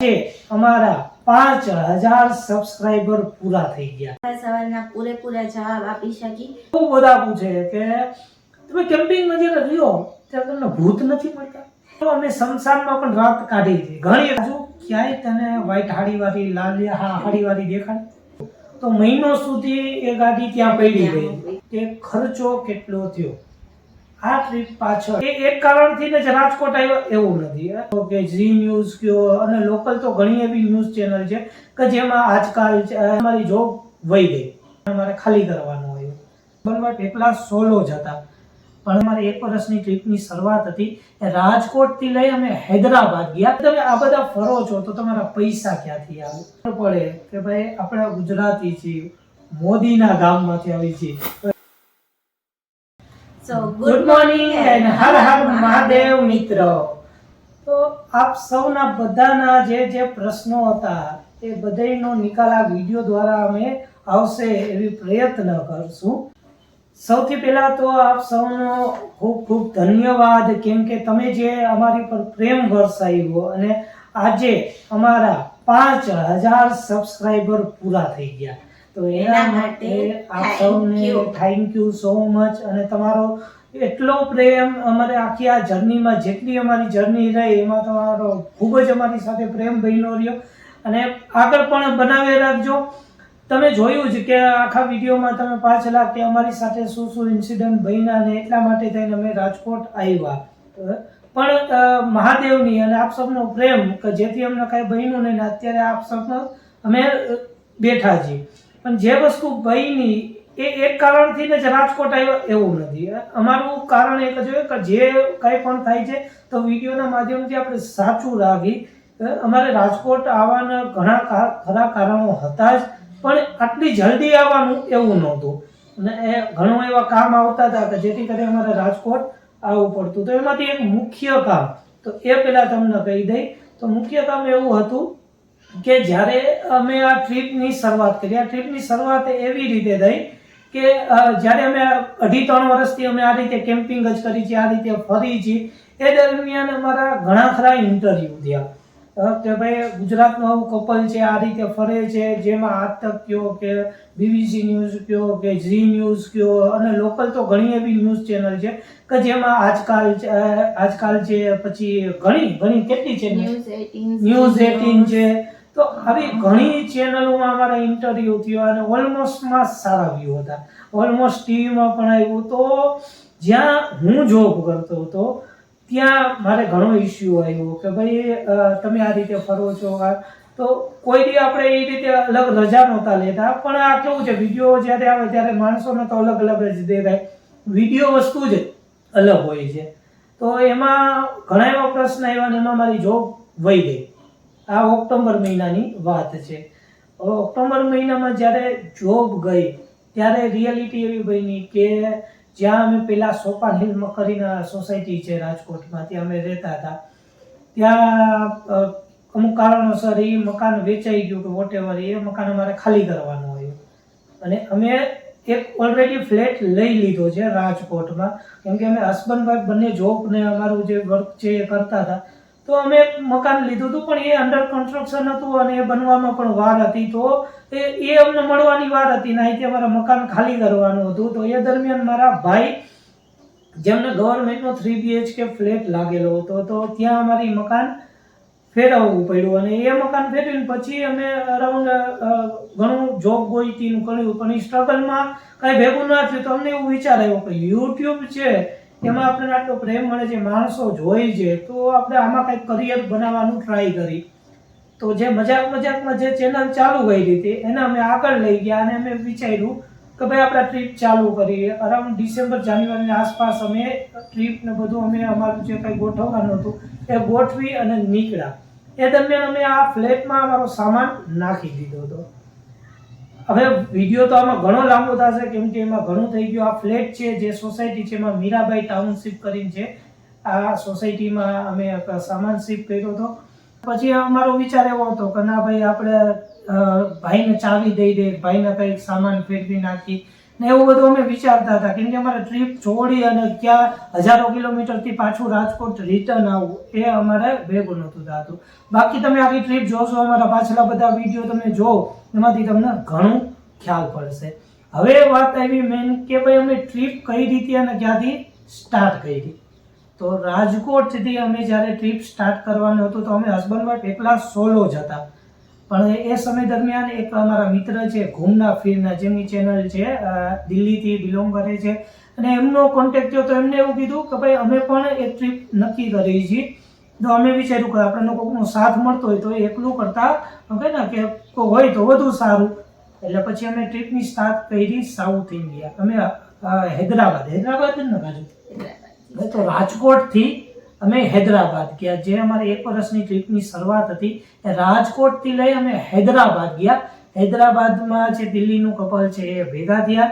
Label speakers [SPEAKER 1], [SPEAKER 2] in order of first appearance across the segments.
[SPEAKER 1] છે. અમારા પાંચ હજાર સબસ્ક્રાઈબર પૂરા થઈ ગયા.
[SPEAKER 2] સવાલના પૂરેપૂરા જવાબ આપી શકી.
[SPEAKER 1] બહુ બધા પૂછે કે તમે કેમ્પિંગમાં જ્યારે રહ્યો ત્યારે તમને ભૂત નથી મળતા? તો અમે સંસારમાં પણ રાત કાઢી છે ઘણી હજુ ક્યાંય તને વ્હાઈટ હાડીવાળી લાલ હાડીવાળી દેખાય? તો મહિનો સુધી એ ગાડી ત્યાં પડી ગઈ. કે ખર્ચો કેટલો થયો? આ ટ્રીપ પાછળ. એક કારણથી જ રાજકોટ આવ્યો, એવું નથી. કે ઝી ન્યૂઝ કયો, અને લોકલ તો ઘણી એવી ન્યૂઝ ચેનલ છે કે જેમાં આજકાલ અમારી જોબ વહી ગઈ. અમારે ખાલી કરવાનું આવ્યું બરાબર એકલા સોલો જ હતા. પણ અમારી એક વર્ષની ટ્રીપની શરૂઆત હતી રાજકોટથી લઈ અમે હૈદરાબાદ ગયા. તમે આ બધા ફરો છો તો તમારા પૈસા ક્યાંથી આવે? પડે કે ભાઈ, આપણે ગુજરાતી છીએ, મોદીના ગામમાંથી આવી છીએ.
[SPEAKER 2] So
[SPEAKER 1] good morning and Har Har Mahadev મિત્રો. તો આપ સૌના બધાના જે જે પ્રશ્નો હતા એ બધાયનો નિકાલ આ વીડિયો દ્વારા અમે આવશે એવી પ્રયત્ન કરશું. સૌથી પહેલા તો આપ સૌનો ખૂબ ખૂબ ધન્યવાદ કેમ કે તમે જે અમારી પર પ્રેમ વરસાવ્યો અને આજે અમારા પાંચ હજાર સબસ્ક્રાઈબર પૂરા થઈ ગયા. તો એના માટે આપ સૌને થેન્ક યુ સો મચ અને તમારો એટલો પ્રેમ અમારે આખી આ જર્નીમાં જેટલી અમારી જર્ની રહી એમાં તમારો ખૂબ જ અમારી સાથે પ્રેમ બન્યો રહ્યો. અને આગળ પણ બનાવી રાખજો. તમે જોયું જ કે આખા વિડીયોમાં તમે પાછલા કે અમારી સાથે શું શું ઇન્સિડન્ટ બન્યા ને એટલા માટે થઈને અમે રાજકોટ આવ્યા. પણ મહાદેવની અને આપ સૌનો પ્રેમ કે જેથી અમને કાંઈ બન્યું નહીં ને અત્યારે આપ સૌનો અમે બેઠા છીએ. પણ જે વસ્તુ ગઈ નહીં એ એક કારણથી જ રાજકોટ આવ્યો એવું નથી. અમારું કારણ એક જ હોય કે જે કંઈ પણ થાય છે, તો વિડીયોના માધ્યમથી આપણે સાચું રાખી અમારે રાજકોટ આવવાના ઘણા ખરા કારણો હતા જ, પણ આટલી જલ્દી આવવાનું એવું નહોતું. અને એ ઘણું એવા કામ આવતા હતા કે જેથી કરી અમારે રાજકોટ આવવું પડતું. તો એમાંથી એક મુખ્ય કામ, તો એ પહેલાં તમને કહી દઈ. તો મુખ્ય કામ એવું હતું કે જ્યારે અમે આ ટ્રીપની શરૂઆત કરી આ ટ્રીપની શરૂઆત એવી રીતે થઈ કે જ્યારે અમે અઢી ત્રણ વર્ષથી અમે આ રીતે કેમ્પિંગ જ કરી છે આ રીતે ફરી છીએ એ દરમિયાન અમારા ઘણા ખરા ઇન્ટરવ્યૂ થયા. કે ભાઈ ગુજરાતનું આવું કપલ છે આ રીતે ફરે છે જેમાં આજ તક કયો કે બીબીસી ન્યૂઝ કયો કે ઝી ન્યૂઝ કયો અને લોકલ તો ઘણી એવી ન્યૂઝ ચેનલ છે કે જેમાં આજકાલ આજકાલ છે પછી ઘણી ઘણી કેટલી છે
[SPEAKER 2] ન્યૂઝ એટીન
[SPEAKER 1] છે તો આવી ઘણી ચેનલોમાં અમારા ઇન્ટરવ્યુ થયો અને ઓલમોસ્ટમાં સારા વ્યૂ હતા. ઓલમોસ્ટ ટીવીમાં પણ આવ્યું. તો જ્યાં હું જોબ કરતો હતો, ત્યાં મારે ઘણો ઇસ્યુ આવ્યો કે ભાઈ તમે આ રીતે ફરો છો તો કોઈ દી આપણે એ રીતે અલગ રજા નહોતા લેતા. પણ આ કેવું છે વીડિયો જ્યારે આવે ત્યારે માણસોને તો અલગ અલગ જ દેખાય. વીડિયો વસ્તુ જ અલગ હોય છે. તો એમાં ઘણા એવા પ્રશ્ન આવ્યા ને એમાં મારી જોબ વહી ગઈ. આ ઓક્ટોબર મહિનાની વાત છે. ઓક્ટોબર મહિનામાં જ્યારે જોબ ગઈ, ત્યારે રિયાલિટી એવી બની કે જ્યાં અમે પેલા સોપાન હિલમાં કરીને સોસાયટી છે રાજકોટમાં, ત્યાં અમે રહેતા હતા. ત્યાં અમુક કારણોસર એ મકાન વેચાઈ ગયું કે વોટેવર એ મકાન અમારે ખાલી કરવાનું આવ્યું અને અમે એક ઓલરેડી ફ્લેટ લઈ લીધો છે રાજકોટમાં. કેમ કે અમે હસબન્ડ વાઈફ બંને જોબ ને અમારું જે વર્ક છે એ કરતા હતા. તો અમે મકાન લીધું હતું, પણ એ અંડર કન્સ્ટ્રક્શન હતું અને એ બનવામાં પણ વાર હતી. તો એ એ અમને મળવાની વાર હતી ને અહીંથી અમારા મકાન ખાલી કરવાનું હતું. તો એ દરમિયાન મારા ભાઈ, જેમને ગવર્મેન્ટનો થ્રી બીએચકે ફ્લેટ લાગેલો હતો, તો ત્યાં અમારી મકાન ફેરવવું પડ્યું. અને એ મકાન ફેરવીને પછી અમે અરાઉન્ડ ઘણું જોબ ગોઈતીનું કર્યું. પણ એ સ્ટ્રગલમાં કાંઈ ભેગું ના થયું. તો અમને એવું વિચાર આવ્યો કે યુટ્યુબ છે એમાં આપણને આટલો પ્રેમ મળે છે, માણસો જોઈ છે, તો આપણે આમાં કંઈક કરિયર બનાવવાનું ટ્રાય કરી. તો જે મજાક મજાકમાં જે ચેનલ ચાલુ કરી હતી એને અમે આગળ લઈ ગયા અને અમે વિચાર્યું કે ભાઈ આપણે ટ્રીપ ચાલુ કરીએ. અરાઉન્ડ ડિસેમ્બર જાન્યુઆરીની આસપાસ અમે ટ્રીપ ને બધું અમે અમારું જે કંઈ ગોઠવવાનું હતું, એ ગોઠવી અને નીકળ્યા. એ દરમિયાન અમે આ ફ્લેટમાં અમારો સામાન નાખી દીધો હતો. હવે વીડિયો તો આમાં ઘણો લાંબો થશે, કેમ કે એમાં ઘણું થઈ ગયું. આ ફ્લેટ છે, જે સોસાયટી છે, એમાં મીરાબાઈ ટાઉનશીપ કરીને છે. આ સોસાયટીમાં અમે સામાન શિફ્ટ કર્યો હતો. પછી અમારો વિચાર એવો હતો કે ના ભાઈ, આપણે ભાઈને ચાવી દઈ દે, ભાઈને કંઈક સામાન ફેરવી નાખી. ને એવું બધું અમે વિચારતા હતા. કેમ કે અમારે ટ્રીપ છોડી અને ક્યાં હજારો કિલોમીટરથી પાછું રાજકોટ રિટર્ન આવવું, એ અમારે ભેગું નહોતું થતું. બાકી તમે આખી ટ્રીપ જોશો, અમારા પાછલા બધા વીડિયો તમે જો એમાંથી તમને ઘણું ખ્યાલ પડશે. હવે વાત આવી મેન કે ભાઈ અમે ટ્રીપ કઈ રીતે અને ક્યાંથી સ્ટાર્ટ કરી. તો રાજકોટથી અમે જ્યારે ટ્રીપ સ્ટાર્ટ કરવાનું હતું તો અમે હસબન્ડ વાઈફ એકલા સોલો જ હતા. પણ એ સમય દરમિયાન એક અમારા મિત્ર છે ઘૂમના ફીરના જેમની ચેનલ છે દિલ્હીથી બિલોંગ કરે છે. અને એમનો કોન્ટેક્ટ થયો તો એમને એવું કીધું કે ભાઈ અમે પણ એક ટ્રીપ નક્કી કરી છીએ તો અમે વિચાર્યું કે આપણને કોઈકનો સાથ મળતો હોય તો એકલું કરતાં કહે ને કે કોઈ હોય તો વધુ સારું. એટલે પછી અમે ટ્રીપની સ્ટાર્ટ કરી સાઉથ ઇન્ડિયા અમે હૈદરાબાદ. હૈદરાબાદ ને બાજુ તો રાજકોટથી અમે હૈદરાબાદ ગયા. જે અમારી એક વર્ષની ટ્રીપની શરૂઆત હતી, એ રાજકોટથી લઈ અમે હૈદરાબાદ ગયા. હૈદરાબાદમાં જે દિલ્હીનું કપલ છે, એ ભેગા થયા.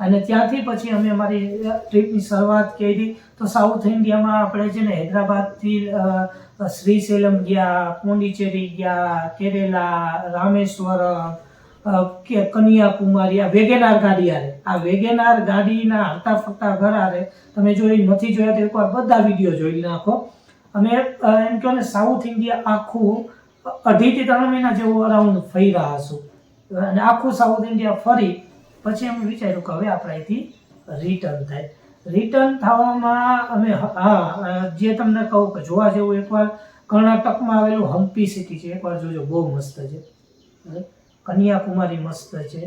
[SPEAKER 1] અને ત્યાંથી પછી અમે અમારી ટ્રીપની શરૂઆત કરી. તો સાઉથ ઇન્ડિયામાં આપણે છે ને હૈદરાબાદથી શ્રીશૈલમ ગયા, પોંડિચેરી ગયા, કેરેલા, રામેશ્વરમ કે કન્યાકુમારી, આ વેગેનાર ગાડી આ વેગેનાર ગાડીના હરતા ફરતા ઘર આરે, તમે જો એ નથી જોયા તો એકવાર બધા વીડિયો જોઈ નાખો. અમે એમ કહો ને સાઉથ ઇન્ડિયા આખું અઢીથી ત્રણ મહિના જેવું અરાઉન્ડ ફર્યા હશું. અને આખું સાઉથ ઇન્ડિયા ફરી, પછી એમ વિચાર્યું કે હવે આપણે અહીંથી રિટર્ન થાય. રિટર્ન થવામાં અમે, હા જે તમને કહું કે જોવા જેવું એકવાર કર્ણાટકમાં આવેલું હમ્પી સિટી છે. એકવાર જોજો, બહુ મસ્ત છે. કન્યાકુમારી મસ્ત છે.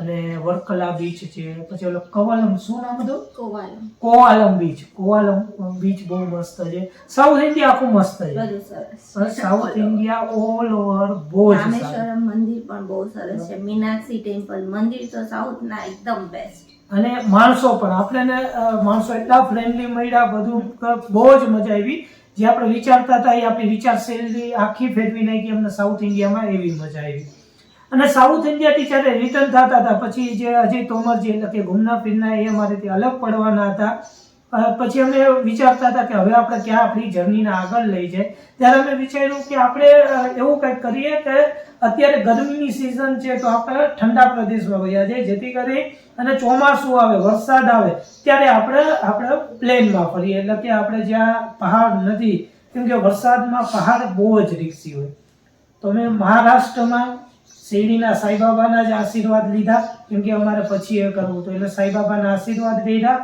[SPEAKER 1] અને વર્કલા બીચ છે. પછી ઓલો કવાલમ શું નામ હતું?
[SPEAKER 2] કોવાલમ.
[SPEAKER 1] કોવાલમ બીચ કોવાલમ બીચ બહુ મસ્ત છે. સાઉથ ઇન્ડિયા આખું મસ્ત છે.
[SPEAKER 2] સરસ.
[SPEAKER 1] South India all over. બહુ જ
[SPEAKER 2] રામેશ્વરમ મંદિર પણ બહુ સરસ છે. મીનાક્ષી ટેમ્પલ મંદિર તો સાઉથના એકદમ બેસ્ટ
[SPEAKER 1] અને માણસો પણ. આપણને માણસો એટલા ફ્રેન્ડલી મળ્યા બધું બહુ જ મજા આવી. જે આપણે વિચારતા હતા એ આપણી વિચારશૈલી આખી ફેરવી નાખી અમને સાઉથ ઇન્ડિયામાં એવી મજા આવી. અને સાઉથ ઇન્ડિયાથી જ્યારે રિટર્ન થતા હતા. પછી જે અજય તોમર જે એટલે કે ઘૂમના ફિરના એ અમારેથી અલગ પડવાના હતા. પછી અમે વિચારતા હતા કે હવે આપણે ક્યાં આપણી જર્નીને આગળ લઈ જાય. ત્યારે અમે વિચાર્યું કે આપણે એવું કંઈક કરીએ કે અત્યારે ગરમીની સિઝન છે તો આપણે ઠંડા પ્રદેશમાં વયા જઈએ. જેથી કરી અને ચોમાસું આવે, વરસાદ આવે, ત્યારે આપણે આપણે પ્લેનમાં ફરીએ. એટલે કે આપણે જ્યાં પહાડ નથી, કેમ કે વરસાદમાં પહાડ બહુ જ રીક્ષી હોય. તો અમે મહારાષ્ટ્રમાં શિરડીના સાઈબાબાના જ આશીર્વાદ લીધા. કેમ કે અમારે પછી એ કરવું હતું. એટલે સાઈબાબાના આશીર્વાદ લીધા.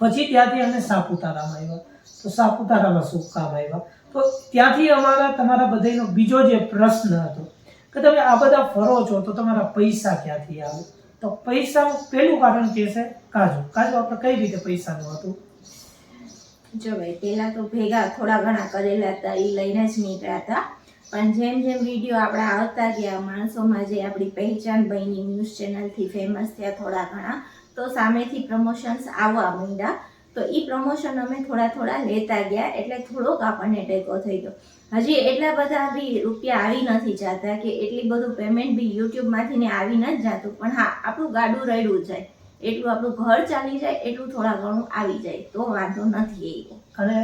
[SPEAKER 1] પછી ત્યાંથી અમે સાપુતારામાં આવ્યા. તો સાપુતારામાં શું કામ આવ્યા? તો ત્યાંથી અમારા, તમારા બધાનો બીજો જે પ્રશ્ન હતો કે તમે આ બધા ફરો છો તો તમારા પૈસા ક્યાંથી આવે? તો પૈસાનું પહેલું કારણ કે છે કાજુ. કાજુ આપણે કઈ રીતે પૈસાનું હતું?
[SPEAKER 2] જો ભાઈ, પહેલાં તો ભેગા થોડા ઘણા કરેલા હતા એ લઈને જ નીકળ્યા હતા. પણ જેમ જેમ વીડિયો આપણા આવતા ગયા, માણસોમાં જે આપણી પહેચાન બની, ન્યૂઝ ચેનલથી ફેમસ થયા થોડા ઘણા, તો સામેથી પ્રમોશન્સ આવવા માંડ્યા. તો એ પ્રમોશન અમે થોડા થોડા લેતા ગયા, એટલે થોડોક આપણને ટેકો થઈ ગયો. હજી એટલા બધા બી રૂપિયા આવી નથી જતા કે એટલી બધું પેમેન્ટ બી યુટ્યુબમાંથી ને આવી નથી જતું. પણ હા, આપણું ગાડું રડ્યું જાય. એટલું આપણું ઘર ચાલી જાય, એટલું થોડા ઘણું આવી જાય. તો વાંધો નથી એવો
[SPEAKER 1] અને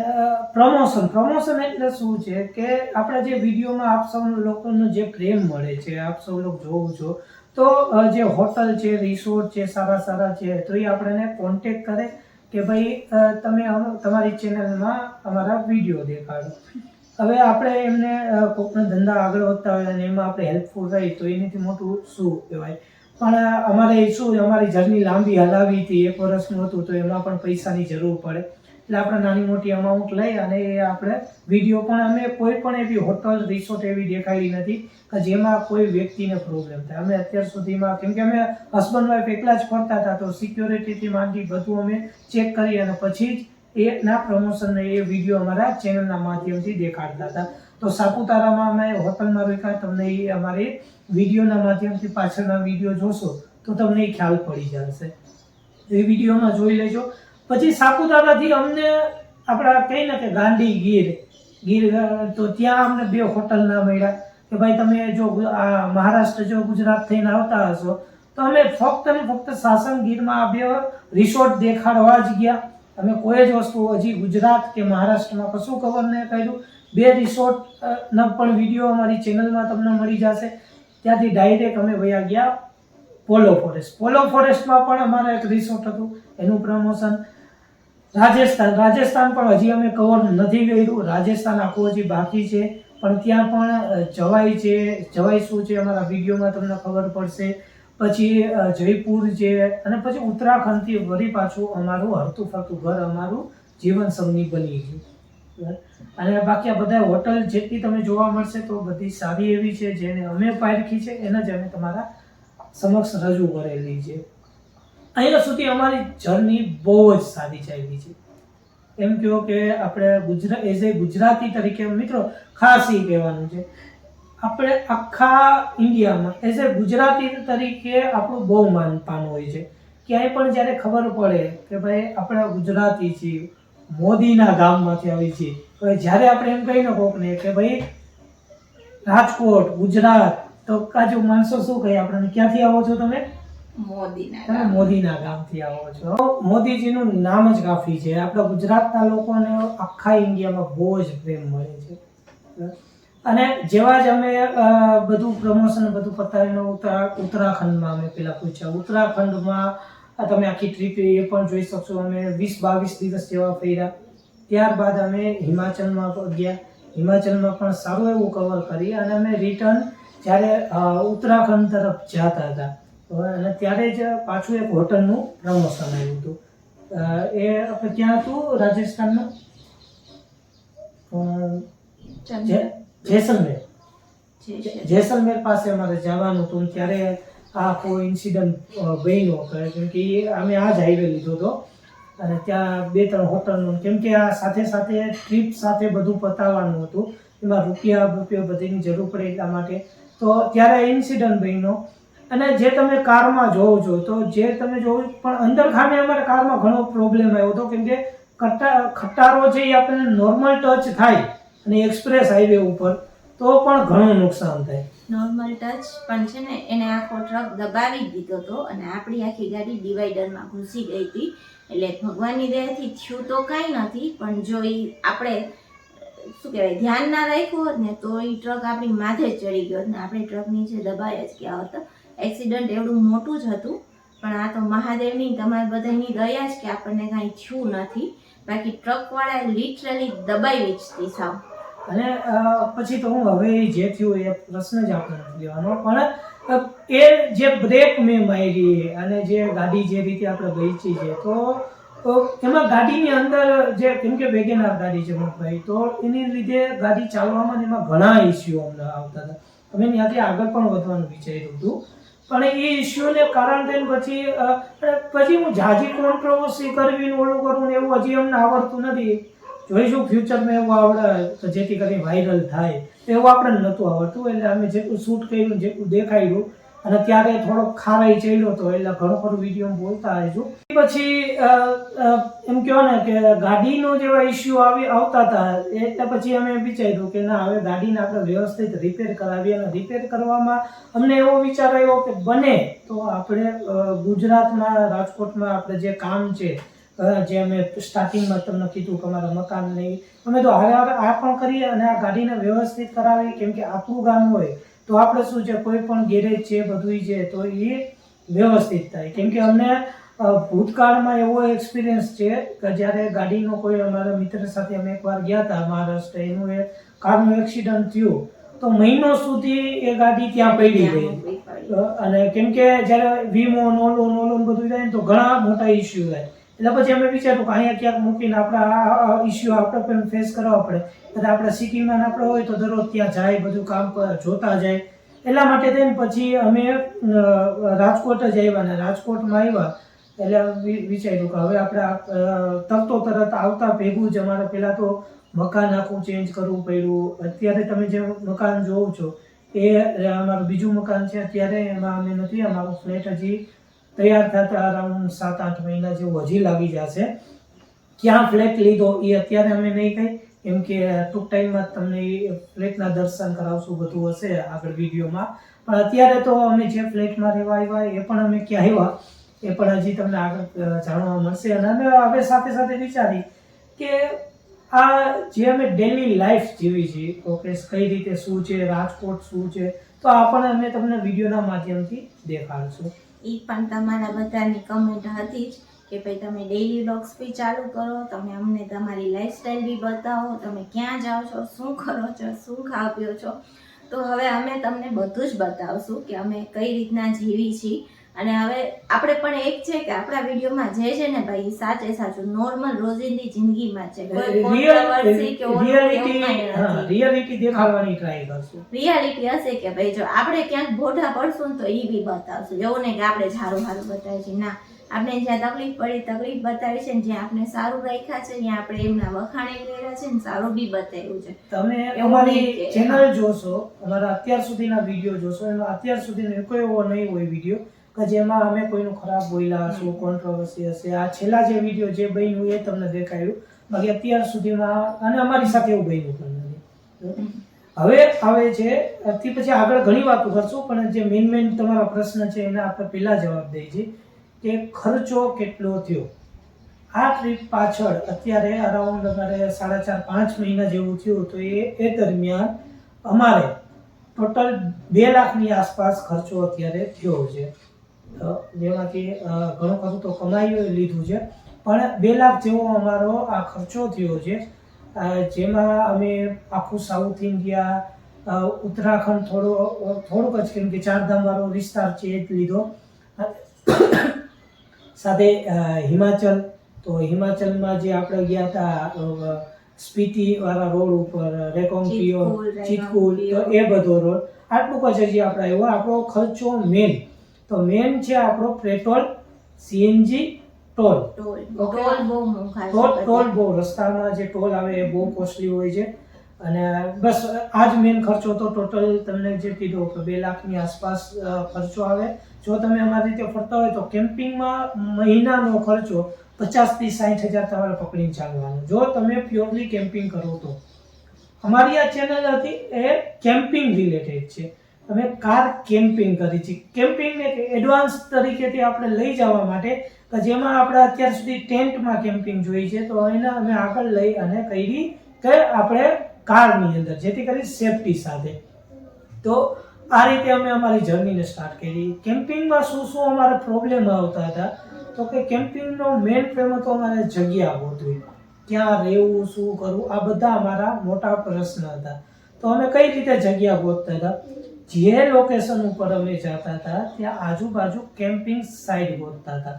[SPEAKER 1] પ્રમોશન પ્રમોશન એટલે શું છે કે આપણે જે વિડીયોમાં આપ સૌ લોકોનો જે પ્રેમ મળે છે, આપ સૌ લોકો જોવું છો, તો જે હોટલ છે, રિસોર્ટ છે, સારા સારા છે, તો એ આપણને કોન્ટેક કરે કે ભાઈ તમે તમારી ચેનલમાં અમારા વીડિયો દેખાડો. હવે આપણે એમને કોઈપણ ધંધા આગળ વધતા હોય અને એમાં આપણે હેલ્પફુલ રહી, તો એનાથી મોટું શું કહેવાય? પણ અમારે શું, અમારી જર્ની લાંબી હલાવી હતી, એક વર્ષનું હતું, તો એમાં પણ પૈસાની જરૂર પડે. એટલે આપણે નાની મોટી અમાઉન્ટ લઈ અને એ આપણે વીડિયો પણ અમે કોઈ પણ એવી હોટલ રિસોર્ટ એવી દેખાડી નથી કે જેમાં કોઈ વ્યક્તિને પ્રોબ્લેમ થાય. અમે અત્યાર સુધીમાં, કેમ કે અમે હસબન્ડ વાઈફ એકલા જ ફરતા હતા, તો સિક્યોરિટીથી માંડી બધું અમે ચેક કરી અને પછી જ એના પ્રમોશનને એ વીડિયો અમારા ચેનલના માધ્યમથી દેખાડતા હતા. તો સાપુતારામાં અમે હોટલમાં રોકાય, તમને એ અમારી વિડીયોના માધ્યમથી પાછળના વીડિયો જોશો તો તમને એ ખ્યાલ પડી જશે. એ વિડીયોમાં જોઈ લેજો. પછી સાપુતારાથી અમને આપણા કહીને કે ગાંધી ગીર ગીર તો ત્યાં અમને બે હોટલ ના મળ્યા કે ભાઈ તમે જો આ મહારાષ્ટ્ર જો ગુજરાત થઈને આવતા હશો તો અમે ફક્ત ને ફક્ત સાસણ ગીરમાં આ બે રિસોર્ટ દેખાડવા જ ગયા. અમે કોઈ જ વસ્તુ હજી ગુજરાત કે મહારાષ્ટ્રમાં કશું ખબર નહીં કર્યું બે રિસોર્ટ અ, પણ વીડિયો અમારી ચેનલમાં તમને મળી જશે. ત્યાંથી ડાયરેક્ટ અમે વયા ગયા. પોલો ફોરેસ્ટ પોલો ફોરેસ્ટમાં પણ અમારે એક રિસોર્ટ હતું એનું પ્રમોશન રાજસ્થાન. રાજસ્થાન પણ હજી અમે કવર નથી કર્યું. રાજસ્થાન આખું હજી બાકી છે. પણ ત્યાં પણ જવાય છે. જવાય શું છે અમારા વિડીયોમાં તમને ખબર પડશે. પછી જયપુર છે અને પછી ઉત્તરાખંડથી વળી પાછું અમારું હરતું ફરતું ઘર અમારું જીવન સંગની બની ગયું. અને બાકી આ બધા હોટલ જેટલી તમે જોવા મળશે તો બધી સારી એવી છે જેને અમે પારખી છે. એને જ અમે તમારા સમક્ષ રજૂ કરેલી છે. અહીંયા સુધી અમારી જર્ની બહુ જ સારી ચાલી છે. એમ કહો કે આપણે ગુજરાત એઝ એ ગુજરાતી તરીકે મિત્રો ખાસ એ કહેવાનું છે. આપણે આખા ઇન્ડિયામાં એઝ એ ગુજરાતી તરીકે આપણું બહુ માન પાન હોય છે. ક્યાંય પણ જ્યારે ખબર પડે કે ભાઈ આપણે ગુજરાતી છીએ મોદીના ગામમાંથી આવી છીએ તો જ્યારે આપણે એમ કહીને કોકને કે ભાઈ રાજકોટ, ગુજરાત, તો કાજુ માણસો શું કહે? આપણને ક્યાંથી આવો છો તમે? તમે. મોદીના ગામથી આવો છો. મોદીજીનું નામ જ કાફી છે. આપણા ગુજરાતના લોકોને આખા ઇન્ડિયામાં બહુ જ પ્રેમ મળે છે. અને જેવા જ અમે બધું પ્રમોશન બધું પતાવીને ઉત્તરા ઉત્તરાખંડમાં અમે પેલા પૂછ્યા ઉત્તરાખંડમાં તમે આખી ટ્રીપ એ પણ જોઈ શકશો. અમે વીસ બાવીસ દિવસ જેવા ફર્યા. ત્યારબાદ અમે હિમાચલમાં પણ ગયા. હિમાચલમાં પણ સારું એવું કવર કરી અને અમે રિટર્ન જ્યારે ઉત્તરાખંડ તરફ જતા હતા. અને ત્યારે જ પાછું એક હોટલનું પ્રમોશન આવ્યું હતું. એ આપણે ક્યાં હતું? જે- જેસલમેર. જેસલમેર પાસે અમારે જવાનું હતું ત્યારે આ આખો ઇન્સિડન્ટ બન્યો કારણ કેમ કે એ અમે આ જ હાઈવે લીધો હતો. અને ત્યાં બે ત્રણ હોટલનું કેમ કે આ સાથે સાથે ટ્રીપ સાથે બધું પતાવવાનું હતું. એમાં રૂપિયા રૂપિયા બધીની જરૂર પડે એટલા માટે. તો ત્યારે ઇન્સિડન્ટ બન્યો. અને જે તમે કારમાં જોવો છો, તો જે તમે જોવો પણ અંદર ખાને અમારે કારમાં ઘણો પ્રોબ્લેમ આવ્યો હતો, કેમ કે ખટારો છે એ આપણને નોર્મલ ટચ થાય અને એક્સપ્રેસ હાઈવે ઉપર, તો પણ ઘણું નુકસાન થાય.
[SPEAKER 2] નોર્મલ ટચ પણ છે ને, એને આખો ટ્રક દબાવી દીધો હતો અને આપણી આખી ગાડી ડિવાઈડરમાં ઘૂસી ગઈ હતી. એટલે ભગવાનની દયાથી થયું તો કાંઈ નથી, પણ જો એ આપણે, શું કહેવાય, ધ્યાન ના રાખ્યું હોત ને, તો એ ટ્રક આપણી માથે ચડી ગયો ને, આપણે ટ્રક નીચે દબાઈ જ ગયા હોત. એક્સિડન્ટ એવડું મોટું જ હતું. પણ આ તો મહાદેવની, તમારા બધાની દયા જ કે આપણને કાંઈ થયું નથી. બાકી ટ્રકવાળા લિટરલી દબાઈ વેચતી સાવ
[SPEAKER 1] અને પછી તો હું હવે જે થયું એ પ્રશ્ન જ આપણે લેવાનો. પણ એ જે બ્રેક મેં મારી અને જે ગાડી જે રીતે આપણે વેચી છે, તો એમાં ગાડીની અંદર જે, કેમ કે વેગેનાર ગાડી છે મોટભાઈ તો એની લીધે ગાડી ચાલવામાં એમાં ઘણા ઇસ્યુ અમને આવતા હતા. અમે ત્યાંથી આગળ પણ વધવાનું વિચાર્યું હતું. પણ એ ઇસ્યુને કારણ થઈને પછી પછી હું ઝાઝી કોન્ટ્રોવર્સી કરવી ને ઓલું કરવું ને એવું હજી અમને આવડતું નથી. જોઈશું ફ્યુચરમાં એવું આવડે જેથી કરીને વાયરલ થાય. એવું આપણે નહોતું આવડતું, એટલે અમે જેટલું શૂટ કર્યું જેટલું દેખાડ્યું અને ત્યારે થોડોક ખારાઈ ચડ્યો હતો એટલે ઘણો ખરો વીડિયો બોલતા આવીશું પછી એમ કહો ને કે ગાડીનો જેવા ઇસ્યુ આવી, આવતા હતા, એટલે પછી અમે વિચાર્યું કે ના, હવે ગાડીને આપણે વ્યવસ્થિત રિપેર કરાવીએ અને રિપેર કરવામાં અમને એવો વિચાર આવ્યો કે બને તો આપણે ગુજરાતમાં, રાજકોટમાં આપણે જે કામ છે જે અમે સ્ટાર્ટિંગમાં તમને કીધું કે અમારા મકાન નહીં અમે તો હવે આ પણ કરીએ અને આ ગાડીને વ્યવસ્થિત કરાવીએ, કેમ કે આપણું ગામ હોય તો આપણે શું છે કોઈ પણ ગેરેજ છે બધું છે તો એ વ્યવસ્થિત થાય. કેમ કે અમને ભૂતકાળમાં એવો એક્સપિરિયન્સ છે કે જ્યારે ગાડીનો કોઈ અમારા મિત્ર સાથે અમે એકવાર ગયા હતા મહારાષ્ટ્ર એનું એ કારનું એક્સિડન્ટ થયું તો મહિનો સુધી એ ગાડી ત્યાં પડી ગઈ. અને કેમ કે જ્યારે વીમો નોલો નોલો બધું જાય ને તો ઘણા મોટા ઇસ્યુ થાય. એટલે પછી અમે વિચાર્યું કે અહીંયા ક્યાંક મૂકીને આપણે આ ઇસ્યુ આપણે પણ ફેસ કરવા પડે. એટલે આપણે સિટીમાં આપણે હોય તો દરરોજ ત્યાં જાય, બધું કામ જોતા જાય. એટલા માટે થઈને પછી અમે રાજકોટ જ આવ્યા ને રાજકોટમાં આવ્યા. એટલે વિચાર્યું કે હવે આપણે તરતો તરત આવતા ભેગું જ અમારે પહેલાં તો મકાન આખું ચેન્જ કરવું પડ્યું. અત્યારે તમે જે મકાન જોવો છો, એ અમારું બીજું મકાન છે. અત્યારે એમાં અમે નથી, અમારું ફ્લેટ હજી તૈયાર થતા અરાઉન્ડ સાત, આઠ મહિના જેવું હજી લાગી જશે. ક્યાં ફ્લેટ લીધો એ અત્યારે અમે નહીં કહી, કેમ કે ટૂંક ટાઈમમાં તમને એ ફ્લેટના દર્શન કરાવશું, બધું હશે આગળ વિડીયોમાં. પણ અત્યારે તો અમે જે ફ્લેટમાં રહેવા આવ્યા એ પણ અમે ક્યાં આવ્યા, એ પણ હજી તમને આગળ જાણવા મળશે. અને અમે હવે સાથે સાથે વિચારી કે આ જે અમે ડેલી લાઈફ જીવી છીએ તો કે કઈ રીતે શું છે, રાજકોટ શું છે, તો આ પણ અમે તમને વિડીયોના માધ્યમથી દેખાડશું.
[SPEAKER 2] એ પણ તમારા બધાની કમેન્ટ હતી જ કે ભાઈ તમે ડેઈલી વ્લોગ્સ બી ચાલુ કરો, તમે અમને તમારી લાઈફસ્ટાઈલ બી બતાવો, તમે ક્યાં જાઓ છો, શું કરો છો, શું પીઓ છો. તો હવે અમે તમને બધું જ બતાવશું કે અમે કઈ રીતના જીવી છીએ. અને હવે આપણે પણ એક છે કે આપણા વિડીયોમાં જે છે ને ભાઈ સાચે સાચું નોર્મલ રોજિંદી જિંદગીમાં છે.
[SPEAKER 1] રિયાલિટી દેખાડવાની ટ્રાય કરશું.
[SPEAKER 2] હશે કે ભાઈ જો આપણે ક્યાંક ભોઢા પડશું તો એ બી બતાવશું. એવું નહીં કે આપણે સારું સારું બતાવીએ. છીએ ના આપણે જ્યાં તકલીફ પડી તકલીફ બતાવી છે ને જ્યાં આપણે સારું રાખ્યા છે ત્યાં આપણે એમના વખાણે કર્યા છે ને સારું બી બતાવ્યું છે.
[SPEAKER 1] તમે અમારી ચેનલ જોશો અમારા અત્યાર સુધીના વીડિયો જોશો એમાં અત્યાર સુધીનો કોઈ એવો નહીં હોય વીડિયો. કે જેમાં અમે કોઈનું ખરાબ બોલ્યા હશું કોન્ટ્રોવર્સી હશે. આ છેલ્લા જે વીડિયો જે બન્યું એ તમને દેખાયું. બાકી અત્યાર સુધીમાં અને અમારી સાથે એવું બન્યું પણ હવે આવે છે તે પછી આગળ ઘણી વાતો કરશું પણ જે મેઇન મેઇન તમારો પ્રશ્ન છે એના આપણે પહેલા જવાબ દઈએ છીએ કે ખર્ચો કેટલો થયો? આ ટ્રીપ પાછળ અત્યારે અરાઉન્ડ અમારે સાડા ચાર પાંચ મહિના જેવું થયું તો એ એ દરમિયાન અમારે ટોટલ બે લાખની આસપાસ ખર્ચો અત્યારે થયો છે. જેમાંથી ઘણું ખરું તો કમાઈ લીધું છે. પણ બે લાખ જેવો અમારો આ ખર્ચો થયો છે. જેમાં અમે આખું સાઉથ ઇન્ડિયા ઉત્તરાખંડ થોડો થોડુંક જ કેમ કે ચારધામ વાળો વિસ્તાર છે એ જ લીધો. સાથે હિમાચલ તો હિમાચલમાં જે આપણે ગયા હતા અ, સ્પીતિ વાળા રોડ ઉપર રેકોંગ પિયોર
[SPEAKER 2] ચીતકુલ,
[SPEAKER 1] તો એ બધો રોડ. આટલું જ હજી આપણે આવ્યો આપણો ખર્ચો મેન. તો મેન છે આપણો પેટ્રોલ સીએનજી ટોલ.
[SPEAKER 2] ટોલ. બહુ મોંઘા
[SPEAKER 1] ટોલ ટોલ બહુ રસ્તામાં જે ટોલ આવે એ બહુ કોસ્ટલી હોય છે. અને બસ આ જ મેઇન ખર્ચો તો ટોટલ તમને જે કીધો કે બે લાખની આસપાસ ખર્ચો આવે. જો તમે અમારી રીતે ફરતા હોય તો કેમ્પિંગમાં મહિનાનો ખર્ચો પચાસથી સાઠ હજાર તમારે પકડીને ચાલવાનો. જો તમે પ્યોરલી કેમ્પિંગ કરો તો. અમારી આ ચેનલ હતી એ કેમ્પિંગ રિલેટેડ છે. અમે કાર કેમ્પિંગ કરી છે. કેમ્પિંગને એડવાન્સ તરીકેથી આપણે લઈ જવા માટે કે જેમાં આપણે અત્યાર સુધી ટેન્ટમાં કેમ્પિંગ જોઈ છે, તો એને અમે આગળ લઈ અને કરી કે આપણે કારની અંદર, જેથી કરી સેફટી સાથે. તો આ રીતે અમે અમારી જર્નીને સ્ટાર્ટ કરી. કેમ્પિંગમાં શું શું અમારે પ્રોબ્લેમ આવતા હતા? તો કે કેમ્પિંગનો મેઇન પ્રેમ હતો અમારે જગ્યા ગોતવી. ક્યાં રહેવું, શું કરવું, આ બધા અમારા મોટા પ્રશ્ન હતા. તો અમે કઈ રીતે જગ્યા ગોતતા હતા? જે લોકેશન ઉપર અમે જતા હતા, ત્યાં આજુબાજુ કેમ્પિંગ સાઇટ ગોતતા હતા.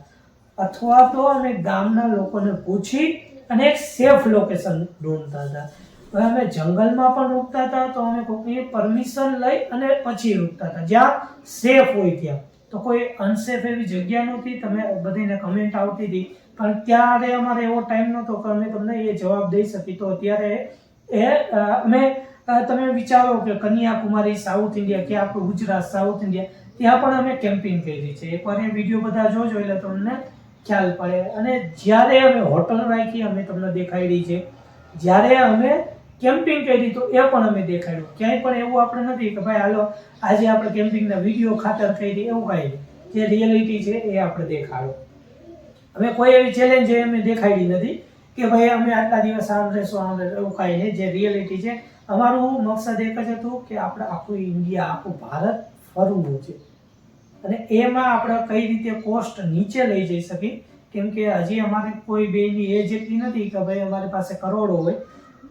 [SPEAKER 1] અથવા તો અમે ગામના લોકોને પૂછી અને એક સેફ લોકેશન ઢૂંઢતા હતા. હવે અમે જંગલમાં પણ રોકતા હતા, તો અમે કોઈની પરમિશન લઈ અને પછી રોકતા હતા. જ્યાં સેફ હોય ત્યાં. તો કોઈ અનસેફ એવી જગ્યા નહોતી, તમે બધીને કમેન્ટ આવતી હતી. પણ ત્યારે અમારે એવો ટાઈમ નહોતો કે અમે તમને એ જવાબ દઈ શકી તો અત્યારે એ અમે તમે વિચારો કે કન્યાકુમારી સાઉથ ઇન્ડિયા કે આપણું ગુજરાત સાઉથ ઇન્ડિયા ત્યાં પણ અમે કેમ્પિંગ કરી છે. એકવાર એ વીડિયો બધા જોજો, એટલે તમને ખ્યાલ પડે. અને જ્યારે અમે હોટલ રાખી અમે તમને દેખાડી છે. જ્યારે અમે કેમ્પિંગ કરી, તો એ પણ અમે દેખાડ્યું. ક્યાંય પણ એવું આપણે નથી કે ભાઈ, હાલો, આજે આપણે કેમ્પિંગના વીડિયો ખાતર કરી, એવું કાંઈ જે રિયાલિટી છે, એ આપણે દેખાડો. અમે કોઈ એવી ચેલેન્જ અમે દેખાડી નથી કે ભાઈ, અમે આટલા દિવસ આમ રહેશું આમ રહેશું. એવું કાંઈ નહીં. જે રિયાલિટી છે અમારું મકસદ એક જ હતું કે આપણે આખું ઇન્ડિયા, આખું ભારત ફરવું છે અને એમાં આપણે કઈ રીતે કોસ્ટ નીચે લઈ જઈ શકીએ? કેમ કે હજી અમારે કોઈ બેની એજ એટલી નથી કે ભાઈ અમારી પાસે કરોડો હોય.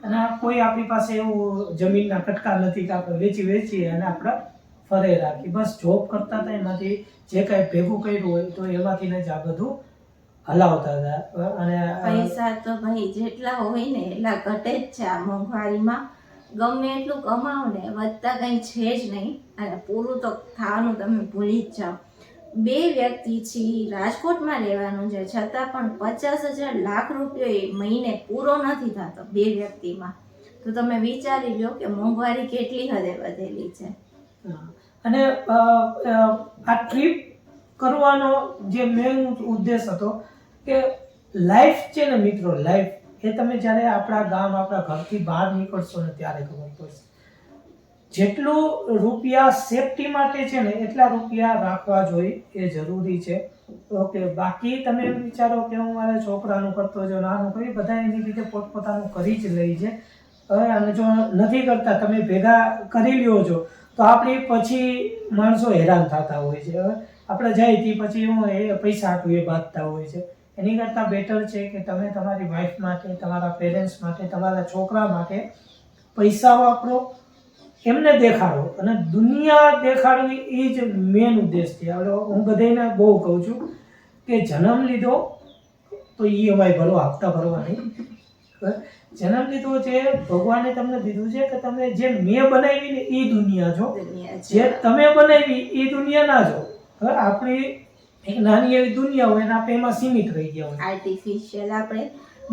[SPEAKER 1] અને કોઈ આપણી પાસે એવું જમીનના કટકા નથી કે આપણે વેચી વેચીએ અને આપણે ફરે રાખી બસ જોબ કરતા હતા એમાંથી જે કાંઈ ભેગું કર્યું હોય તો એમાંથી જ આ બધું હલાવતા હતા. અને
[SPEAKER 2] પૈસા તો ભાઈ જેટલા હોય ને એટલા ઘટે જ છે આ મોંઘવારીમાં. ગમે એટલું કમાવો ને, વધતા કંઈ છે જ નહીં. અને પૂરું તો થવાનું તમે ભૂલી જ જાઓ. બે વ્યક્તિ છે રાજકોટમાં રહેવાનું છે, છતાં પણ પચાસ હજાર લાખ રૂપિયો એ મહિને પૂરો નથી થતો બે વ્યક્તિમાં. તો તમે વિચારી લો કે મોંઘવારી કેટલી હદે વધેલી છે.
[SPEAKER 1] અને આ ટ્રીપ કરવાનો જે મેઇન ઉદ્દેશ હતો કે લાઈફ છે ને મિત્રો, લાઈફ એ તમે જ્યારે આપણા ગામ, આપણા ઘરથી બહાર નીકળશો ને ત્યારે ખબર પડશે. જેટલું રૂપિયા સેફટી માટે છે ને, એટલા રૂપિયા રાખવા જોઈએ એ જરૂરી છે. ઓકે બાકી તમે વિચારો કે હું મારા છોકરાનું કરતો જો નાનું કરી બધા એની રીતે પોતપોતાનું કરી જ લઈ છે. અને જો નથી કરતા, તમે ભેગા કરી લ્યો છો, તો આપણે પછી માણસો હેરાન થતા હોય છે. હવે આપણે જાય તે પછી હું એ પૈસા આટલું એ બાંધતા હોય છે. એની કરતાં બેટર છે કે તમે તમારી વાઈફ માટે તમારા પેરેન્ટ્સ માટે તમારા છોકરા માટે પૈસા વાપરો એમને દેખાડો. અને દુનિયા દેખાડવી એ જ મેન ઉદ્દેશ છે. હવે હું બધાને બહુ કહું છું કે જન્મ લીધો તો એ અમાય ભલો આપતા ભરવા નહીં. જન્મ લીધો છે ભગવાને તમને દીધું છે કે તમે જે મેં બનાવી ને એ દુનિયા છો. જે તમે બનાવી એ દુનિયા ના જો. હવે આપણી એક નાની એવી દુનિયા હોય અને આપણે એમાં સીમિત રહી ગયા હોય.
[SPEAKER 2] આર્ટિફિશિયલ આપણે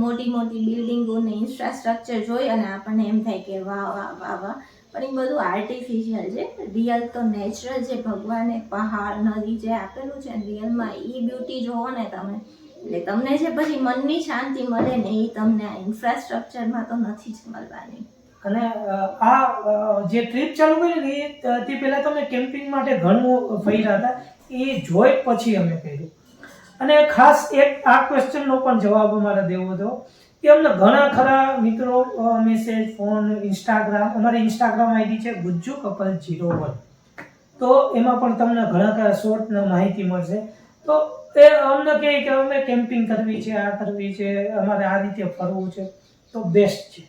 [SPEAKER 2] મોટી મોટી બિલ્ડિંગો ને ઇન્ફ્રાસ્ટ્રક્ચર જોઈ અને આપણને એમ થાય કે વાહ વાહ વાહ વાહ. પણ એ બધું આર્ટિફિશિયલ છે. રિયલ તો નેચરલ જે ભગવાને પહાડ નદી જે આપેલું છે રિયલમાં એ બ્યુટી જોવો ને તમે. એટલે તમને જે પછી મનની શાંતિ મળે ને એ તમને આ ઇન્ફ્રાસ્ટ્રક્ચરમાં તો નથી જ મળવાની.
[SPEAKER 1] અને આ જે ટ્રીપ ચાલુ કરી ને તે પહેલાં તમે કેમ્પિંગ માટે ઘણું ફર્યા હતા. એ જોઈ પછી અમે કર્યું. અને ખાસ એક આ ક્વેશ્ચનનો પણ જવાબ અમારે દેવો હતો. કે અમને ઘણા ખરા મિત્રો મેસેજ ફોન ઇન્સ્ટાગ્રામ અમારી ઇન્સ્ટાગ્રામ આઈડી છે ગુજ્જુ કપલ જીરો વન તો એમાં પણ તમને ઘણા ખરા શોર્ટ માહિતી મળશે. તો એ અમને કહે કે અમે કેમ્પિંગ કરવી છે, આ કરવી છે, અમારે આ રીતે ફરવું છે. તો બેસ્ટ છે.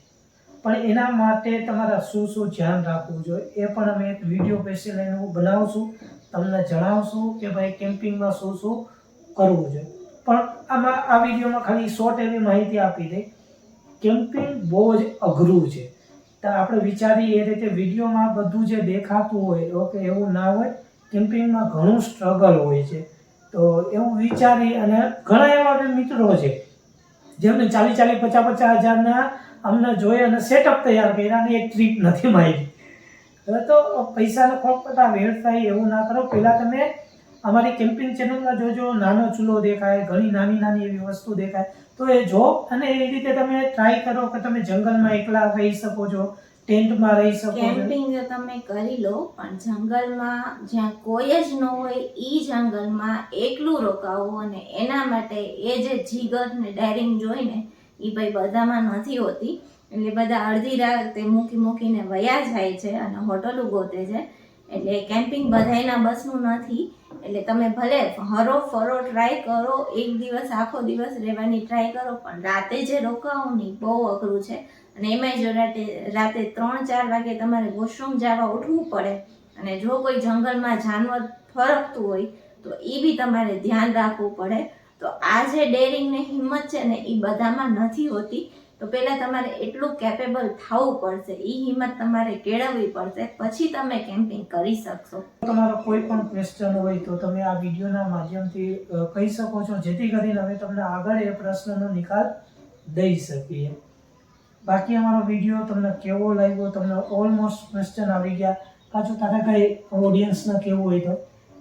[SPEAKER 1] પણ એના માટે તમારા શું શું ધ્યાન રાખવું જોઈએ એ પણ અમે એક વીડિયો સ્પેશિયલ એનું બનાવશું તમને જણાવશું કે ભાઈ કેમ્પિંગમાં શું શું કરવું જોઈએ પણ આમાં આ વિડીયોમાં ખાલી શોર્ટ એવી માહિતી આપી દે. કેમ્પિંગ બહુ જ અઘરું છે. તો આપણે વિચારીએ એ રીતે વિડીયોમાં બધું જે દેખાતું હોય, ઓકે, એવું ના હોય કેમ્પિંગમાં ઘણું સ્ટ્રગલ હોય છે. તો એવું વિચારી અને ઘણા એવા મિત્રો છે જેમને ચાલી ચાલી પચાસ પચાસ હજારના અમને જોઈ અને સેટઅપ તૈયાર કર્યા અને એક ટ્રીપ નથી મારી. હવે તો પૈસાનો ખોટપટા વેડફાય એવું ના કરો. પહેલાં તમે અમારી કેમ્પિંગ ચેનલમાં જોજો, નાનો ચૂલો દેખાય, ઘણી નાની નાની એવી વસ્તુ દેખાય. તો એ જો અને એ રીતે તમે ટ્રાય કરો કે તમે જંગલમાં એકલા રહી શકો છો, ટેન્ટમાં રહી શકો
[SPEAKER 2] કેમ્પિંગ તમે કરી લો, પણ જંગલમાં જ્યાં કોઈ જ ન હોય એ જંગલમાં એકલું રોકાવું અને એના માટે એ જે જીગર ને ડેરિંગ જોઈને એ ભાઈ બધામાં નથી હોતી. એટલે બધા અડધી રાતે મૂકી મૂકીને વયા જાય છે અને હોટલો ગોતે છે. એટલે કેમ્પિંગ બધાયના બસનું નથી. એટલે તમે ભલે હરો ફરો ટ્રાય કરો, એક દિવસ આખો દિવસ રહેવાની ટ્રાય કરો, પણ રાતે જે રોકાવું બહુ અઘરું છે. અને એમાંય જો રાતે રાતે ત્રણ ચાર વાગે તમારે વોશરૂમ જવા ઉઠવું પડે. અને જો કોઈ જંગલમાં જાનવર ફરકતું હોય, તો એ બી તમારે ધ્યાન રાખવું પડે. તો આ જે ડેરિંગ ને હિંમત છે ને એ બધામાં નથી હોતી. તો પહેલાં તમારે એટલું કેપેબલ થવું પડશે એ હિંમત તમારે કેળવવી પડશે, પછી તમે કેમ્પિંગ કરી શકશો.
[SPEAKER 1] તમારો કોઈ પણ ક્વેશ્ચન હોય તો તમે આ વિડીયોના માધ્યમથી કહી શકો છો, જેથી કરીને અમે તમને આગળ એ પ્રશ્નનો નિકાલ દઈ શકીએ. બાકી અમારો વીડિયો તમને કેવો લાગ્યો? તમને ઓલમોસ્ટ ક્વેશ્ચન આવી ગયા. પાછું તારા કઈ ઓડિયન્સને કેવું હોય તો?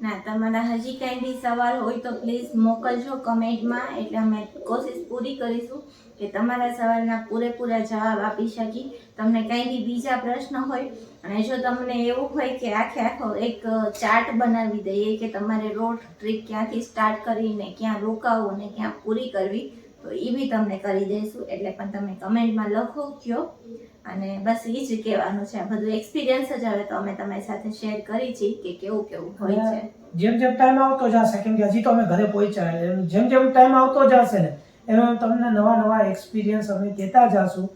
[SPEAKER 2] ના, તમારા હજી કાંઈ બી સવાલ હોય તો પ્લીઝ મોકલજો કમેન્ટમાં એટલે અમે કોશિશ પૂરી કરીશું કે તમારા સવાલના પૂરેપૂરા જવાબ આપી શકી તમને કાંઈ બી બીજા પ્રશ્ન હોય, અને જો તમને એવું હોય કે આખે આખો એક ચાર્ટ બનાવી દઈએ કે તમારે રોડ ટ્રીપ ક્યાંથી સ્ટાર્ટ કરીને ક્યાં રોકાવું અને ક્યાં પૂરી કરવી તો એ બી તમને કરી દઈશું. એટલે પણ તમે કમેન્ટમાં લખો કયો. અને બસ એ જ કહેવાનું છે. આ બધું એક્સપિરિયન્સ જ હવે તો અમે તમારી સાથે શેર કરી છે કે કેવું કેવું હોય છે.
[SPEAKER 1] જેમ જેમ ટાઈમ આવતો જશે, કેમ કે હજી તો અમે ઘરે પહોંચ્યા એમ જેમ જેમ ટાઈમ આવતો જશે ને, એમ તમને નવા નવા એક્સપિરિયન્સ અમે કહેતા જશું.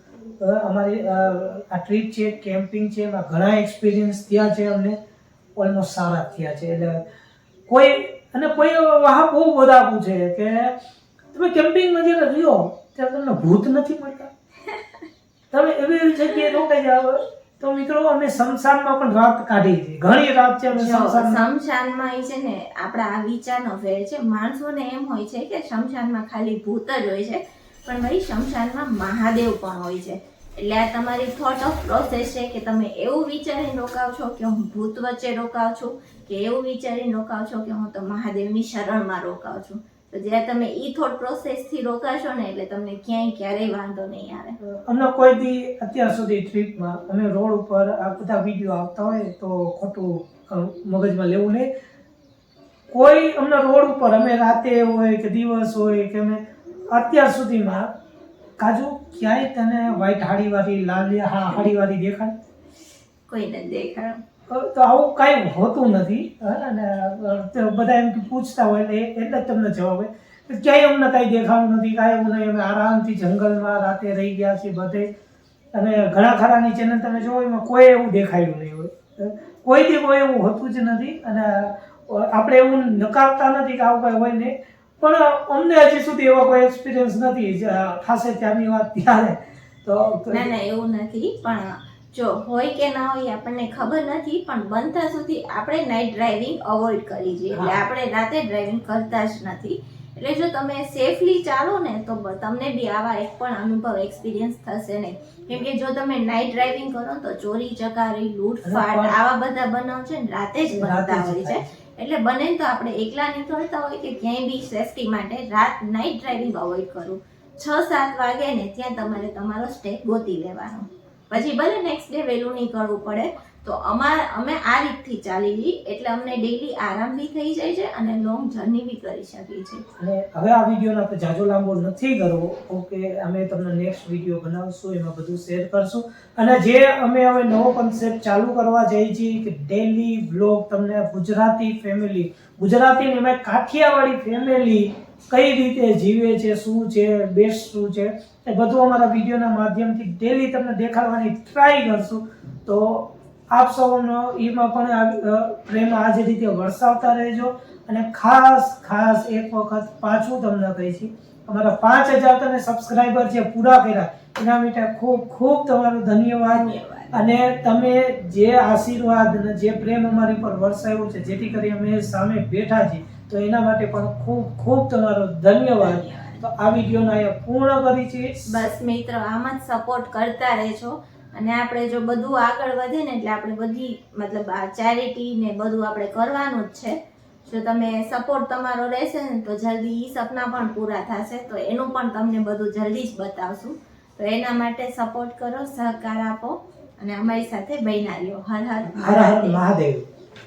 [SPEAKER 1] અમારી આ ટ્રીપ છે કેમ્પિંગ છે, એમાં ઘણા એક્સપિરિયન્સ થયા છે અમને. ઓલમોસ્ટ સારા થયા છે. એટલે કોઈ, અને કોઈ વાહ બહુ બધા પૂછે કે તમે કેમ્પિંગમાં જ્યારે રહ્યો ત્યારે તમને ભૂત નથી મળતા. તમે એવી એવી જગ્યાએ રોકાઈ જાઓ. તો મિત્રો અમે શમશાનમાં પણ રાત કાઢી છે. ઘણી રાત છે અમે શમશાનમાં.
[SPEAKER 2] શમશાનમાં ઈ છે ને આપણા આ વિચારનો ફેર છે. માણસોને એમ હોય છે કે શમશાનમાં ખાલી ભૂત જ હોય છે. પણ ભાઈ શમશાનમાં મહાદેવ પણ હોય છે. એટલે આ તમારી થોટ ઓફ પ્રોસેસ છે કે તમે એવું વિચારીને રોકાવ છો કે હું ભૂત વચ્ચે રોકાવ છું કે એવું વિચારીને રોકાવ છો કે હું તો મહાદેવની શરણમાં રોકાવ છું. તો જ્યારે તમે ઈ થોટ પ્રોસેસથી રોકાશો ને એટલે તમને ક્યાંય ક્યારેય વાંધો નહીં આવે.
[SPEAKER 1] અમને કોઈ બી અત્યાર સુધી ટ્રીપમાં અમે રોડ ઉપર આ બધા વીડિયો આવતા હોય તો ખોટું મગજમાં લેવું નહીં. કોઈ અમને રોડ ઉપર અમે રાતે હોય કે દિવસ હોય કે અમે અત્યાર સુધીમાં કાજુ ક્યાંય તને વ્હાઈટ હાડીવાળી લાલ હા હાડીવાળી દેખાય?
[SPEAKER 2] કોઈને દેખાડ
[SPEAKER 1] તો આવું કાંઈ હોતું નથી અને બધા એમ પૂછતા હોય એટલે એટલે જ તમને જવાબ હોય. ક્યાંય અમને કાંઈ દેખાવું નથી, કાંઈ એવું નહીં, અમે આરામથી જંગલમાં રાતે રહી ગયા છીએ બધે. અને ઘણા ખરાની ચેનલ તમે જોવો, એમાં કોઈ એવું દેખાયું નહીં હોય. કોઈ દી કોઈ એવું હોતું જ નથી, અને આપણે એવું નકારતા નથી કે આવું કાંઈ હોય નહીં પણ અમને હજી સુધી એવો કોઈ એક્સપિરિયન્સ નથી થશે ત્યારની વાત ત્યારે. તો
[SPEAKER 2] ના ના, એવું નથી, પણ જો હોય કે ના હોય આપણને ખબર નથી પણ બનતા સુધી આપણે નાઇટ ડ્રાઇવિંગ અવોઇડ કરી છીએ એટલે આપણે રાતે ડ્રાઇવિંગ કરતા જ નથી. એટલે જો તમે સેફલી ચાલો ને તો તમને બી આવા એક પણ અનુભવ એક્સપિરિયન્સ થશે નહીં. કેમ કે જો તમે નાઇટ ડ્રાઇવિંગ કરો તો ચોરી ચકારી લૂંટફાટ આવા બધા બનાવ છે ને રાતે જ બનતા હોય છે. એટલે બને તો આપણે એકલા નીકળતા હોય કે ક્યાંય બી સેફટી માટે રાત નાઇટ ડ્રાઇવિંગ અવોઇડ કરવું છ સાત વાગે ને ત્યાં તમારે તમારો સ્ટેપ ગોતી લેવાનો. પછી ભલે નેક્સ્ટ ડે વહેલું નીકળવું પડે, તો અમાર, અમે આ રીતથી ચાલી એટલે અમને ડેઈલી આરામ બી થઈ જાય છે અને લોંગ જર્ની બી કરી શકીએ છીએ.
[SPEAKER 1] અને હવે આ વિડીયોને આપણે જાજો લાંબો નથી કરવો, ઓકે, અમે તમને નેક્સ્ટ વીડિયો બનાવશું, એમાં બધું શેર કરશું. અને જે અમે હવે નવો કન્સેપ્ટ ચાલુ કરવા જઈએ છીએ કે ડેલી વ્લોગ તમને ગુજરાતી ફેમિલી ગુજરાતી અમે કાઠિયાવાડી ફેમિલી કઈ રીતે જીવે છે, શું છે બેસ્ટ શું છે એ બધું અમારા વિડીયોના માધ્યમથી ડેલી તમને દેખાડવાની ટ્રાય કરશું. તો આપ સૌનો એમાં પણ આ, પ્રેમ આ જ રીતે વરસાવતા રહેજો. અને ખાસ ખાસ એક વખત પાછું તમને કહી છે અમારા પાંચ હજાર તમે સબસ્ક્રાઈબર જે પૂરા કર્યા એના માટે ખૂબ ખૂબ તમારો ધન્યવાદ. અને તમે જે આશીર્વાદ અને જે પ્રેમ અમારી પર વરસાવ્યો છે જેથી કરી અમે સામે બેઠા છીએ તો એના માટે પણ ખૂબ ખૂબ તમારો ધન્યવાદ. તો આ વિડીયોને અહીંયા પૂર્ણ કરી છે.
[SPEAKER 2] બસ મિત્રો આમ જ સપોર્ટ કરતા રહેજો. અને આપણે જો બધું આગળ વધે ને એટલે આપણે બધી મતલબ આ ચેરિટી ને બધું આપણે કરવાનું જ છે. જો તમે સપોર્ટ તમારો રહેશે ને તો જલ્દી એ સપના પણ પૂરા થશે. તો એનું પણ તમને બધું જલ્દી જ બતાવશું. તો એના માટે સપોર્ટ કરો સહકાર આપો. અને અમારી સાથે બન્યા રહ્યો. હર હર
[SPEAKER 1] મહાદેવ.